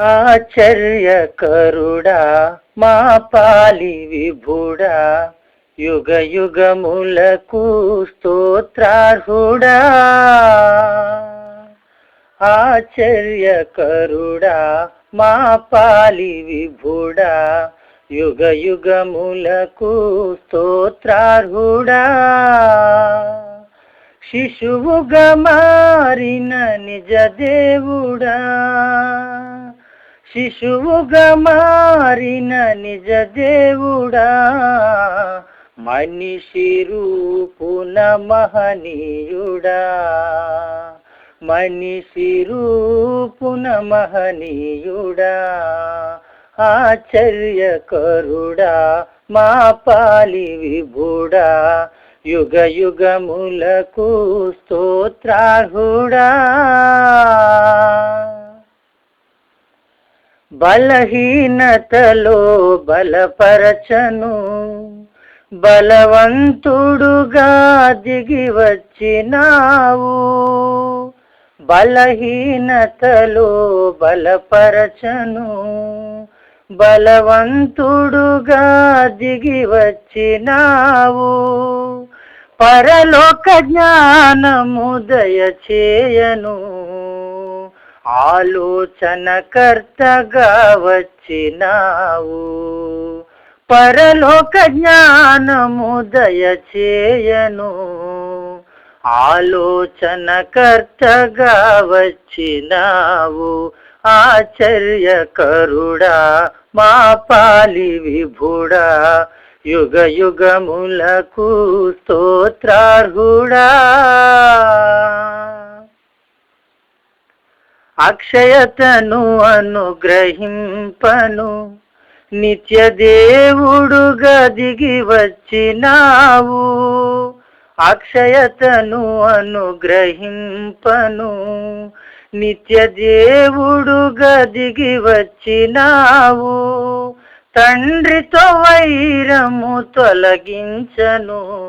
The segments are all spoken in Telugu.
ఆశ్చర్యకరుడా మా పాలి విభుడా యుగ యుగములకు స్తోత్రార్హుడా. ఆశ్చర్యకరుడా మా పాలి విభుడా యుగ యుగములకు స్తోత్రార్హుడా. శిశువుగా మారిన నిజ దేవుడా. శిశువుగా మారిన నిజ దేవుడా మనిషి రూపున మహనీయుడా. మనిషి రూపున మహనీయుడా ఆశ్చర్యకరుడా మా పాలి విభుడా. యుగ యుగములకు స్తోత్రాహుడా బలహీనతలో బలపరచను. బలవంతుడుగా దిగి వచ్చినావు. బలహీనతలో బలపరచను. బలవంతుడుగా దిగి వచ్చినావు. పరలోక జ్ఞానము దయచేయను. ఆలోచనకర్తగా వచ్చినావు. పరలోక జ్ఞానము దయచేయను. ఆలోచనకర్తగా వచ్చినావు. ఆశ్చర్యకరుడా మా పాలి విభుడా యుగ యుగములకు స్తోత్రార్హుడా. అక్షయతను అనుగ్రహింపను. నిత్య దేవుడుగా దిగి వచ్చినావు. అక్షయతను అనుగ్రహింపను. నిత్య దేవుడుగా దిగి వచ్చినావు. తండ్రితో వైరము తొలగించను.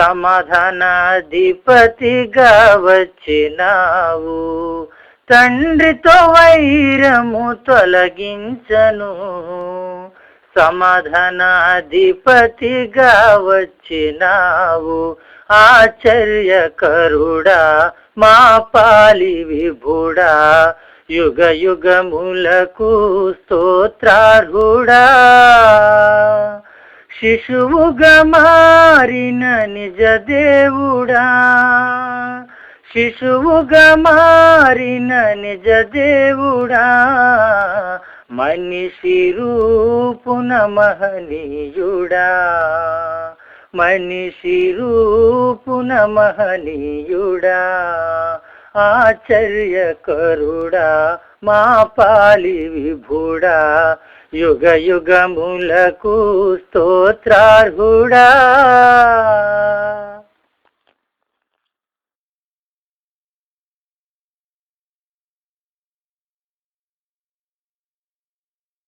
సమాధానాధిపతిగా వచ్చినావు. తండ్రితో వైరము తొలగించను. సమాధానాధిపతిగా వచ్చినావు. ఆశ్చర్యకరుడా మా పాలి విభుడా. యుగ యుగములకు స్తోత్రార్హుడా. శిశువుగా మారిన నిజ దేవుడా. శిశువుగా మారిన నిజ దేవుడా మనిషి రూపున మహనీయుడా. మనిషి రూపున మహనీయుడా ఆశ్చర్యకరుడా మా పాలి విభుడా. యుగ యుగములకు స్తోత్రార్హుడా.